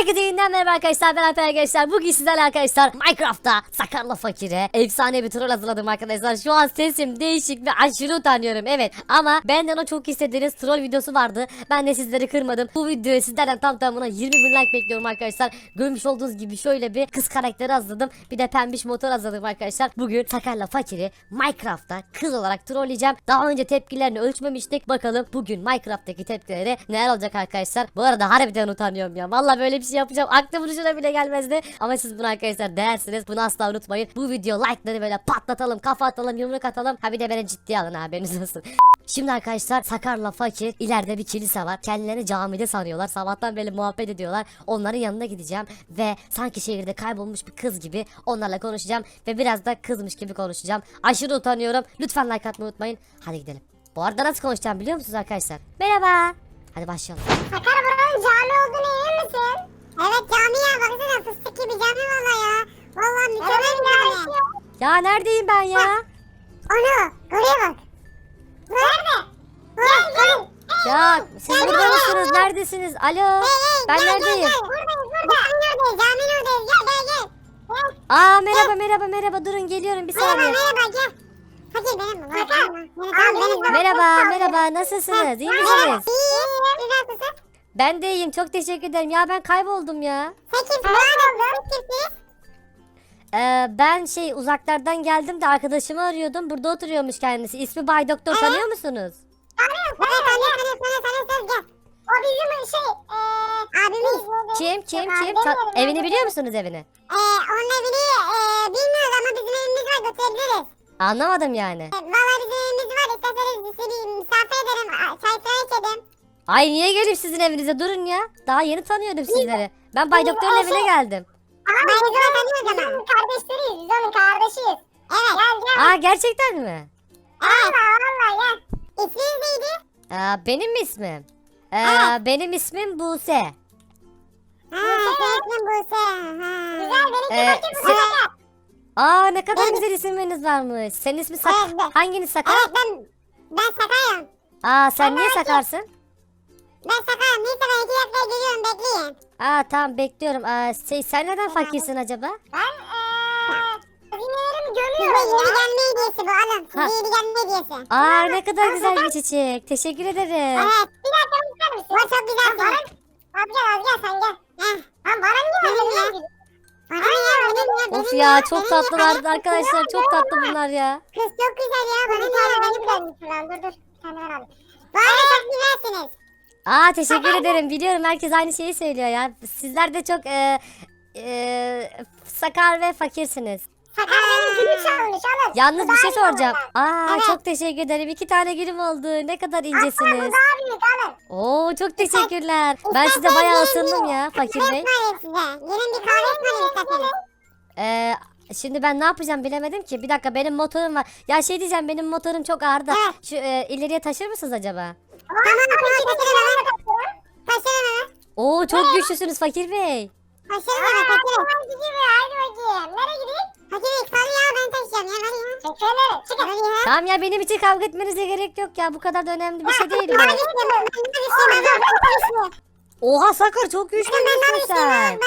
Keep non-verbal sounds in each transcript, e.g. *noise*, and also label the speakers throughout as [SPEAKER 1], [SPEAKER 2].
[SPEAKER 1] Herkese yeniden merhaba arkadaşlar ben Alper arkadaşlar. Bugün sizlerle arkadaşlar Minecraft'ta Sakarla Fakir'e Efsane bir troll hazırladım arkadaşlar. Şu an sesim değişik ve aşırı utanıyorum Evet. Ama benden o çok istediğiniz troll videosu vardı. Ben de sizleri kırmadım. Bu videoyu sizlerden tam tamına 20 bin like bekliyorum arkadaşlar. Görmüş olduğunuz gibi şöyle bir kız karakteri hazırladım. Bir de pembiş motor hazırladım arkadaşlar. Bugün Sakarla Fakir'i Minecraft'ta kız olarak trolleyeceğim. Daha önce tepkilerini ölçmemiştik. Bakalım bugün Minecraft'taki tepkileri neler olacak arkadaşlar. Bu arada harbiden utanıyorum ya. Vallahi böyle bir şey yapacağım aklımın ucuna bile gelmezdi Ama siz bunu arkadaşlar değersiniz Bunu asla unutmayın Bu video like'ları böyle patlatalım kafa atalım yumruk atalım Ha bir de beni ciddiye alın ha, haberiniz olsun *laughs* Şimdi arkadaşlar Sakarla Fakir ileride bir kilise var. Kendilerini camide sanıyorlar. Sabahtan beri muhabbet ediyorlar. Onların yanına gideceğim ve sanki şehirde kaybolmuş bir kız gibi onlarla konuşacağım ve biraz da kızmış gibi konuşacağım. Aşırı utanıyorum. Lütfen like atmayı unutmayın. Hadi gidelim. Bu arada nasıl konuşacağım biliyor musunuz arkadaşlar? Merhaba. Hadi başlayalım.
[SPEAKER 2] Sakar buranın cami olduğunu emin misin? Evet cami ya baksana fıstık gibi cami valla ya. Valla mükemmel bir cami.
[SPEAKER 1] Ya neredeyim ben ya?
[SPEAKER 2] Onu oraya bak. Nerede? Gel gel.
[SPEAKER 1] Ya siz burada mısınız? Neredesiniz? Alo. Ben neredeyim?
[SPEAKER 2] Buradayız burada. Caminin oradayız caminin oradayız gel gel gel. Gel.
[SPEAKER 1] Aa merhaba merhaba merhaba. Durun geliyorum bir
[SPEAKER 2] Merhaba
[SPEAKER 1] saniye.
[SPEAKER 2] merhaba gel. Fakir benim bu. Sakar. Merhaba.
[SPEAKER 1] Merhaba merhaba. Nasılsınız? İyi misiniz?
[SPEAKER 2] İyiyim.
[SPEAKER 1] Ben de iyiyim. Çok teşekkür ederim. Ya ben kayboldum ya.
[SPEAKER 2] Sen kimsin? Kimsiniz?
[SPEAKER 1] Ee, ben şey uzaklardan geldim de arkadaşımı arıyordum. Burada oturuyormuş kendisi. İsmi Bay Doktor tanıyor musunuz?
[SPEAKER 2] Tanıyorum. Evet tanıyorum. Tanıyorum. Tanıyorum. Tanıyorum. Gel. O bizim şey. Eee. Abimiz.
[SPEAKER 1] Kim kim
[SPEAKER 2] Ben
[SPEAKER 1] kim? Ta-
[SPEAKER 2] bilmiyorum,
[SPEAKER 1] evini
[SPEAKER 2] ben
[SPEAKER 1] biliyor musunuz evini?
[SPEAKER 2] Ee, onun evini e, bilmiyoruz ama bizim evimiz var götürebiliriz.
[SPEAKER 1] Anlamadım yani.
[SPEAKER 2] E, Valla bizim evimiz var isterseniz sizi misafir ederim. a- Çay çay içelim.
[SPEAKER 1] Ay niye gelip sizin evinize durun ya? Daha yeni tanıyordum sizleri. Ben Bay Doktor'un
[SPEAKER 2] o
[SPEAKER 1] evine
[SPEAKER 2] şey-
[SPEAKER 1] geldim.
[SPEAKER 2] Ama biz onu tanıyoruz ama. kardeşleriyiz biz onun kardeşiyiz. Evet. Gel gel.
[SPEAKER 1] Aa gerçekten mi?
[SPEAKER 2] Valla valla gel. İsminiz neydi?
[SPEAKER 1] Aa, benim mi ismim? Ee,
[SPEAKER 2] Evet.
[SPEAKER 1] benim ismim Buse.
[SPEAKER 2] Ha senin ismin Buse. Ha. Güzel benimki
[SPEAKER 1] Ee,
[SPEAKER 2] bakayım
[SPEAKER 1] siz-
[SPEAKER 2] Buse.
[SPEAKER 1] Aa ne kadar
[SPEAKER 2] Evet.
[SPEAKER 1] güzel isimleriniz varmış. Senin ismin Sak...
[SPEAKER 2] Evet, ben-
[SPEAKER 1] Hanginiz Sakar?
[SPEAKER 2] Evet ben ben sakarım.
[SPEAKER 1] Aa sen niye
[SPEAKER 2] Evet.
[SPEAKER 1] sakarsın?
[SPEAKER 2] Ben sakarım. Neyse ben iki dakikaya geliyorum bekleyin.
[SPEAKER 1] Aa tamam bekliyorum. Aa, şey, sen neden fakirsin acaba?
[SPEAKER 2] Ben eee hazinelerimi gömüyorum Size yeni gelme hediyesi bu alın.
[SPEAKER 1] Ha.
[SPEAKER 2] Size yeni gelme hediyesi.
[SPEAKER 1] Aa ne kadar güzel bir çiçek. Teşekkür ederim.
[SPEAKER 2] Evet. Bir dakika bakar mısın? O çok güzel. Bana... Abi gel abi gel sen gel. Heh. Ha bana niye verdin ya? Bana niye verdin ya?
[SPEAKER 1] Of
[SPEAKER 2] Benim
[SPEAKER 1] ya
[SPEAKER 2] ya,
[SPEAKER 1] çok
[SPEAKER 2] benim
[SPEAKER 1] tatlılardı
[SPEAKER 2] ya.
[SPEAKER 1] arkadaşlar. Çok tatlı bunlar ya.
[SPEAKER 2] Kız çok güzel ya. Bana niye verdin? Benim güzel. Dur dur. Bir tane ver abi. Bu arada çok güzelsiniz.
[SPEAKER 1] Aa teşekkür ederim. Biliyorum herkes aynı şeyi söylüyor ya. Sizler de çok e, e, sakar ve fakirsiniz.
[SPEAKER 2] Sakar benim gülü çalmış oğlum.
[SPEAKER 1] Yalnız bir şey soracağım. Aa
[SPEAKER 2] Evet.
[SPEAKER 1] çok teşekkür ederim. İki tane gülüm oldu. Ne kadar
[SPEAKER 2] Aslında bu
[SPEAKER 1] incesiniz.
[SPEAKER 2] daha büyük alın.
[SPEAKER 1] Oo çok teşekkürler. Ben size bayağı ısındım ya fakir bey.
[SPEAKER 2] Kahve ısmarlayayım size. Gelin bir kahve ısmarlayayım isterseniz.
[SPEAKER 1] Ee, şimdi ben ne yapacağım bilemedim ki. Bir dakika benim motorum var. Ya şey diyeceğim benim motorum çok ağır da.
[SPEAKER 2] Evet.
[SPEAKER 1] Şu e, ileriye taşır mısınız acaba?
[SPEAKER 2] Tamam tamam taşırım hemen. Taşırım hemen.
[SPEAKER 1] Oo çok güçlüsünüz fakir bey.
[SPEAKER 2] Taşırım hemen taşırım. Hadi gibi hadi bakayım. Nereye gideyim? Hadi bir sarı ya ben taşıyacağım ya hadi ya. Çek şöyle çıkın. Hadi ya.
[SPEAKER 1] Tamam ya benim için kavga etmenize gerek yok ya. Bu kadar da önemli bir şey değil
[SPEAKER 2] ben de düştüm.
[SPEAKER 1] Oha Sakar çok güçlüymüşsün
[SPEAKER 2] düştüm
[SPEAKER 1] sen.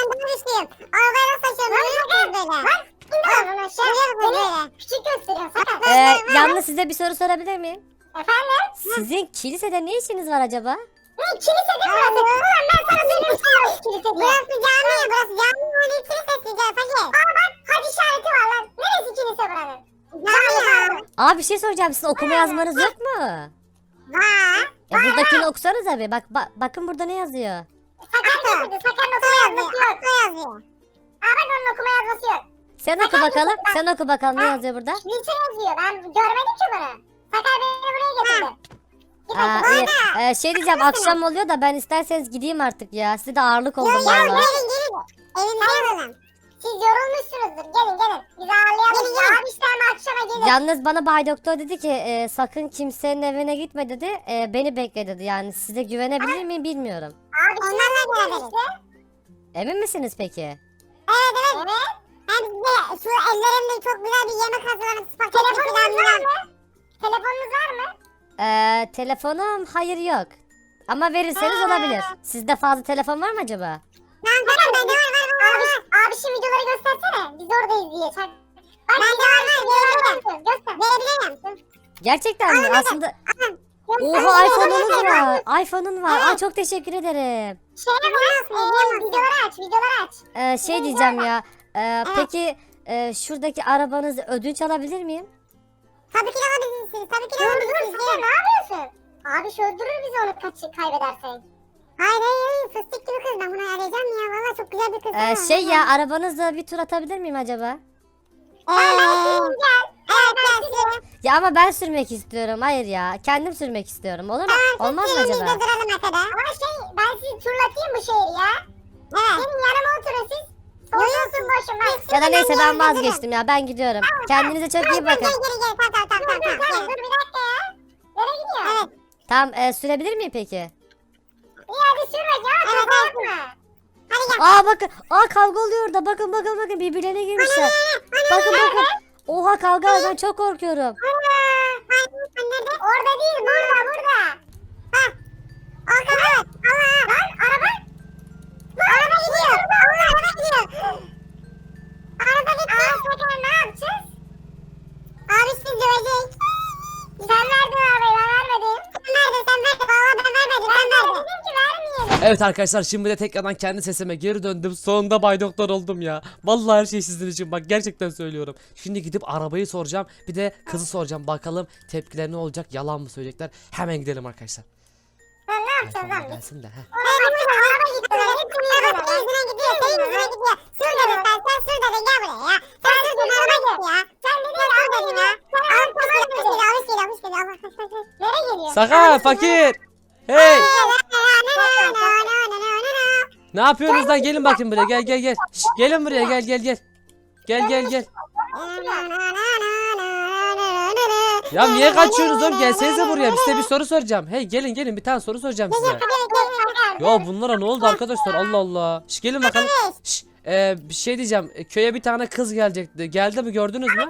[SPEAKER 1] size bir soru sorabilir miyim?
[SPEAKER 2] Efendim?
[SPEAKER 1] Sizin kilisede ne işiniz var acaba?
[SPEAKER 2] Ne kilise değil burası. Ulan ben sana söylemiştim kilise diye. Burası cami ya burası cami. Hani kilisesi diyor fakir. Aa bak hac işareti var lan. Neresi kilise buranın? Cami ya.
[SPEAKER 1] Aa bir şey soracağım. Sizin okuma yazmanız yok mu?
[SPEAKER 2] Var.
[SPEAKER 1] E buradakini okusanız abi. Bak, bak bakın burada ne yazıyor.
[SPEAKER 2] Sakar getirdi. Sakar'ın okuma yazması yok. Aklı yazıyor. Aa bak onun okuma yazması yok.
[SPEAKER 1] Sen oku bakalım. Sen oku bakalım ne yazıyor burada?
[SPEAKER 2] Kilise yazıyor. Ben görmedim ki bunu. Sakar beni buraya getirdi. Git
[SPEAKER 1] Aa,
[SPEAKER 2] bakayım.
[SPEAKER 1] iyi. Ee, şey diyeceğim akşam oluyor da ben isterseniz gideyim artık ya. Size de ağırlık oldum
[SPEAKER 2] Yo, yo,
[SPEAKER 1] valla.
[SPEAKER 2] gelin gelin. Evimize alalım. Siz yorulmuşsunuzdur. Gelin gelin. Bizi ağırlayalım. Gelin gelin. Abi işte akşama gelin.
[SPEAKER 1] Yalnız bana Bay Doktor dedi ki e, sakın kimsenin evine gitme dedi. E, beni bekle dedi. Yani size güvenebilir miyim bilmiyorum.
[SPEAKER 2] Abi Onlarla beraberiz.
[SPEAKER 1] Emin misiniz peki?
[SPEAKER 2] Evet evet. Evet. Hem de şu ellerimde çok güzel bir yemek hazırladım. Spagetti Telefonunuz var mı? Telefonunuz var mı?
[SPEAKER 1] Ee, telefonum hayır yok. Ama verirseniz olabilir. Sizde fazla telefon var mı acaba?
[SPEAKER 2] Tamam tamam abi şimdi videoları göstersene. Biz oradayız diye. Sen... Bak, ben de var Göster. Verebilirim.
[SPEAKER 1] Gerçekten mi? Aslında
[SPEAKER 2] Göster.
[SPEAKER 1] Oha iPhone'unuz var. iPhone'un var. Aa çok teşekkür ederim.
[SPEAKER 2] Şey yap. Ee, videoları aç. Videoları aç.
[SPEAKER 1] Ee, şey diyeceğim ya. Ee, peki e, şuradaki arabanızı ödünç alabilir miyim?
[SPEAKER 2] Tabii ki alabilirsiniz. Tabii ki alabilirsiniz. Dur ne yapıyorsun? Abi şu öldürür bizi onu kaç kaybedersen. Hayır hayır hayır. Fıstık gibi kız. Ben bunu arayacağım ya. Valla çok güzel bir kız.
[SPEAKER 1] Ee, şey ya arabanızla bir tur atabilir miyim acaba?
[SPEAKER 2] Eee. Gel.
[SPEAKER 1] Ya ama ben sürmek istiyorum. Hayır ya. Kendim sürmek istiyorum. Olur mu? Olmaz mı acaba?
[SPEAKER 2] duralım arkada. Ama şey ben sizi turlatayım bu şehri ya. Evet. Benim yanıma oturun siz. Soruyorsun boşuma.
[SPEAKER 1] Ya da neyse ben vazgeçtim ya. Ben gidiyorum. Kendinize çok iyi
[SPEAKER 2] Gel
[SPEAKER 1] bakın.
[SPEAKER 2] geri gel. Tamam tamam tamam. Dur dur dur bir dakika ya. Nereye gidiyor? Evet.
[SPEAKER 1] Tamam e, sürebilir miyim peki?
[SPEAKER 2] İyi hadi sür bak ya. Evet evet. Hadi gel.
[SPEAKER 1] Aa bakın. Aa kavga oluyor orada. Bakın bakın bakın birbirlerine girmişler. Bakın bakın. Kavga var. Ben çok korkuyorum.
[SPEAKER 2] Nerede? Orada değil burada burada.
[SPEAKER 3] Evet arkadaşlar şimdi de tekrardan kendi sesime geri döndüm. Sonunda Bay Doktor oldum ya. Vallahi her şey sizin için bak gerçekten söylüyorum. Şimdi gidip arabayı soracağım. Bir de kızı soracağım. Bakalım tepkileri ne olacak? Yalan mı söyleyecekler? Hemen gidelim arkadaşlar.
[SPEAKER 2] Lan ne yapacağız lan biz?
[SPEAKER 3] gelsin de. heh.
[SPEAKER 2] Araba gitti. Araba yüzüne gidiyor. Senin yüzüne gidiyor. Sür dedim sen. Sen sür dedin. Gel buraya ya. Sen sür dedin. Araba gitti ya. Sen dedin. Al dedim ya. Al dedim. Almış geliyor. Almış geliyor. Allah kaç kaç kaç. Nereye geliyor?
[SPEAKER 3] Sakar fakir. Hey ne yapıyorsunuz lan gelin bakayım buraya gel gel gel. Şşt, gelin buraya gel gel gel. Gel gel gel. Ya niye kaçıyorsunuz oğlum gelsenize buraya size bir soru soracağım. Hey gelin gelin bir tane soru soracağım size. Ya bunlara ne oldu arkadaşlar Allah Allah. Şş, gelin bakalım. Şş, e, bir şey diyeceğim. E, Köye bir tane kız gelecekti. Geldi mi gördünüz mü?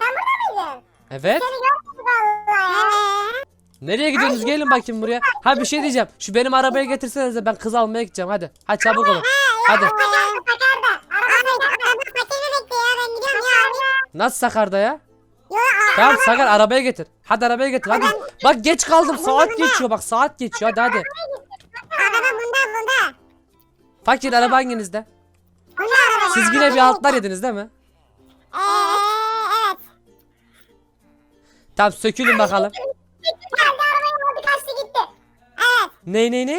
[SPEAKER 2] Sen burada mıydın?
[SPEAKER 3] Evet.
[SPEAKER 2] Seni görmedik vallahi.
[SPEAKER 3] Nereye gidiyorsunuz? Gelin bakayım buraya. Ha bir şey diyeceğim. Şu benim arabaya getirsenize ben kız almaya gideceğim. Hadi. Hadi çabuk olun. Hadi. Nasıl Sakar'da ya? Tamam Sakar arabaya getir. Hadi arabaya getir. Hadi. Bak geç kaldım. Saat geçiyor. Bak saat geçiyor. Hadi hadi.
[SPEAKER 2] araba bunda bunda.
[SPEAKER 3] Fakir araba hanginizde?
[SPEAKER 2] Bunda araba.
[SPEAKER 3] Siz yine bir altlar yediniz değil mi?
[SPEAKER 2] Eee evet.
[SPEAKER 3] Tamam sökülün bakalım. Ne ne ne?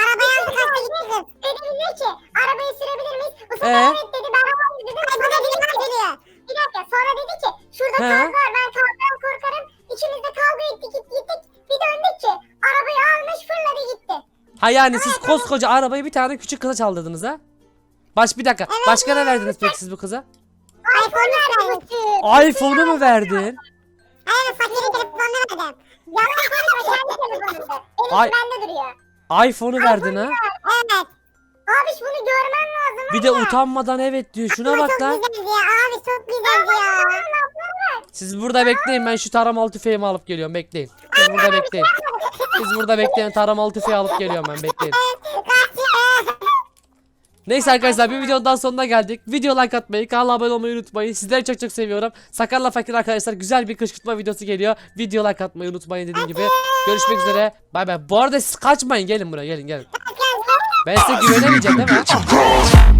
[SPEAKER 2] Arabayı aldı kaçtı gitti kız. Dedi bize ki arabayı sürebilir miyiz? Bu sefer
[SPEAKER 3] Ee?
[SPEAKER 2] evet dedi ben arabayı dedim. Ay bu da dilim geliyor. Bir dakika sonra dedi ki şurada
[SPEAKER 3] He?
[SPEAKER 2] kavga var ben kavgadan korkarım. İkimiz de kavga ettik gittik gittik. Bir döndük ki arabayı almış fırladı gitti.
[SPEAKER 3] Ha yani siz koskoca arabayı bir tane küçük kıza çaldırdınız ha? Baş bir dakika. Başka ne verdiniz peki siz bu kıza?
[SPEAKER 2] iPhone verdi.
[SPEAKER 3] iPhone'u mu verdin?
[SPEAKER 2] Hayır fakirin telefonunu verdim. Yalan konuşma kendi telefonunda.
[SPEAKER 3] Ay-
[SPEAKER 2] Elim bende duruyor.
[SPEAKER 3] iPhone'u verdin ha?
[SPEAKER 2] Evet. Abi bunu görmen lazım.
[SPEAKER 3] Bir de utanmadan evet diyor. Şuna bak
[SPEAKER 2] çok
[SPEAKER 3] lan.
[SPEAKER 2] güzeldi ya abi çok güzeldi ya.
[SPEAKER 3] Siz burada bekleyin ben şu taramalı tüfeğimi alıp geliyorum bekleyin. Siz burada bekleyin. Siz burada bekleyin taramalı tüfeği alıp geliyorum ben bekleyin. Neyse arkadaşlar bir videonun daha sonuna geldik. Video like atmayı, kanala abone olmayı unutmayın. Sizleri çok çok seviyorum. Sakarla fakir arkadaşlar güzel bir kışkırtma videosu geliyor. Video like atmayı unutmayın dediğim gibi. Görüşmek üzere. Bay bay. Bu arada siz kaçmayın gelin buraya gelin gelin. Ben size güvenemeyeceğim değil mi?